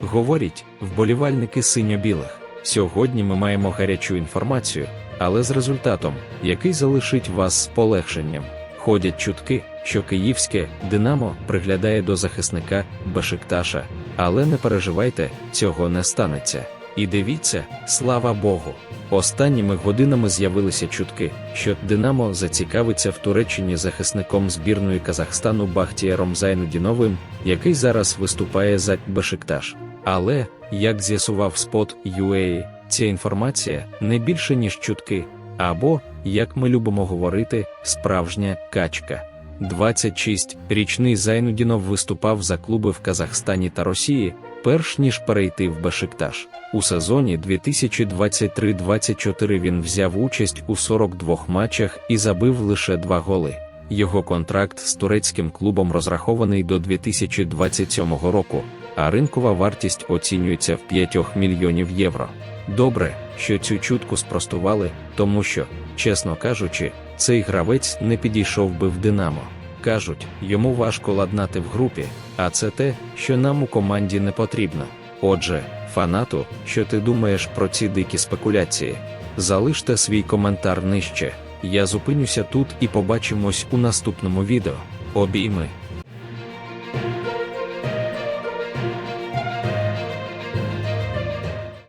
Говорять, вболівальники синьо-білих. Сьогодні ми маємо гарячу інформацію, але з результатом, який залишить вас з полегшенням. Ходять чутки, що київське Динамо приглядає до захисника Бешикташа, але не переживайте, цього не станеться. І дивіться, слава Богу. Останніми годинами з'явилися чутки, що Динамо зацікавиться в Туреччині захисником збірної Казахстану Бахтієром Зайнудіновим, який зараз виступає за Бешикташ. Але, як з'ясував спот UA, ця інформація не більше ніж чутки, або, як ми любимо говорити, справжня качка. 26-річний Зайнудінов виступав за клуби в Казахстані та Росії, перш ніж перейти в Бешикташ. У сезоні 2023-24 він взяв участь у 42 матчах і забив лише два голи. Його контракт з турецьким клубом розрахований до 2027 року, а ринкова вартість оцінюється в 5 мільйонів євро. Добре, що цю чутку спростували, тому що, чесно кажучи, цей гравець не підійшов би в Динамо. Кажуть, йому важко ладнати в групі, а це те, що нам у команді не потрібно. Отже, фанату, що ти думаєш про ці дикі спекуляції? Залиште свій коментар нижче. Я зупинюся тут і побачимось у наступному відео. Обійми.